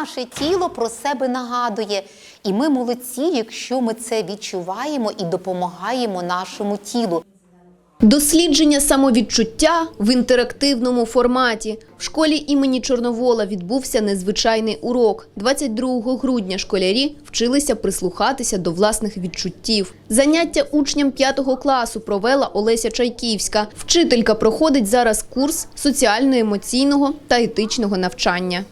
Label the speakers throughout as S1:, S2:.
S1: Наше тіло про себе нагадує, і ми молодці, якщо ми це відчуваємо і допомагаємо нашому тілу.
S2: Дослідження самовідчуття в інтерактивному форматі. В школі імені Чорновола відбувся незвичайний урок. 22 грудня школярі вчилися прислухатися до власних відчуттів. Заняття учням 5 класу провела Олеся Чайківська. Вчителька проходить зараз курс соціально-емоційного та етичного навчання.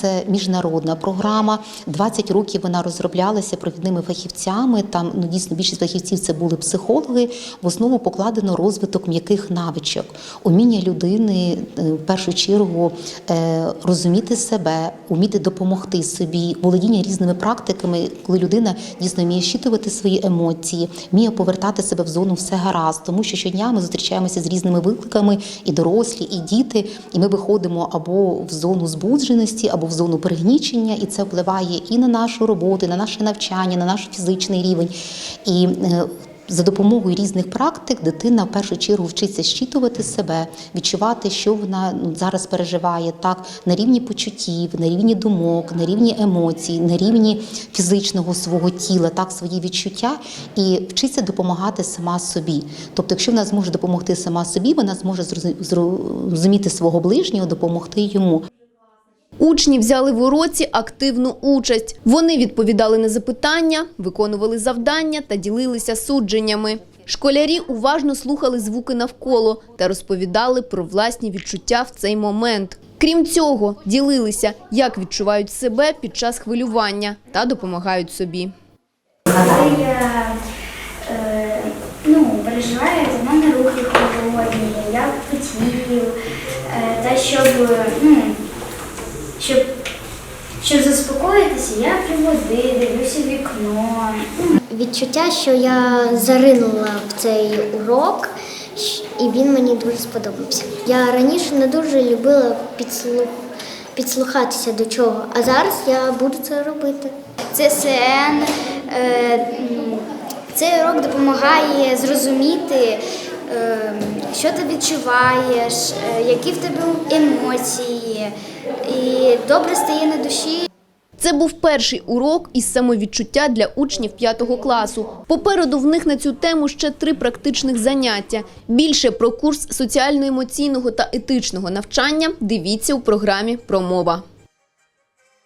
S1: Це міжнародна програма. 20 років вона розроблялася провідними фахівцями. Там ну дійсно більшість фахівців це були психологи. В основу покладено розвиток м'яких навичок, уміння людини е, в першу чергу е, розуміти себе, уміти допомогти собі, володіння різними практиками, коли людина дійсно вміє щитувати свої емоції, вміє повертати себе в зону все гаразд, тому що щодня ми зустрічаємося з різними викликами, і дорослі, і діти, і ми виходимо або в зону збудженості, або в зону пригнічення, і це впливає і на нашу роботу, і на наше навчання, на наш фізичний рівень. І е, за допомогою різних практик дитина в першу чергу вчиться щитувати себе, відчувати, що вона ну, зараз переживає так на рівні почуттів, на рівні думок, на рівні емоцій, на рівні фізичного свого тіла, так свої відчуття, і вчиться допомагати сама собі. Тобто, якщо вона зможе допомогти сама собі, вона зможе зрозу- зрозуміти свого ближнього, допомогти йому.
S2: Учні взяли в уроці активну участь. Вони відповідали на запитання, виконували завдання та ділилися судженнями. Школярі уважно слухали звуки навколо та розповідали про власні відчуття в цей момент. Крім цього, ділилися, як відчувають себе під час хвилювання та допомагають собі.
S3: Коли я е, ну, переживаю, то мене руки холодні, я потію, е, та щоб, ну, щоб, щоб заспокоїтися, я води, дивлюся вікно.
S4: Відчуття, що я заринула в цей урок, і він мені дуже сподобався. Я раніше не дуже любила підслух, підслухатися до чого, а зараз я буду це робити.
S3: ЦСН, е, цей урок допомагає зрозуміти, е, що ти відчуваєш, е, які в тебе емоції, і добре стає на душі.
S2: Це був перший урок із самовідчуття для учнів 5 класу. Попереду в них на цю тему ще три практичних заняття. Більше про курс соціально-емоційного та етичного навчання дивіться у програмі «Промова».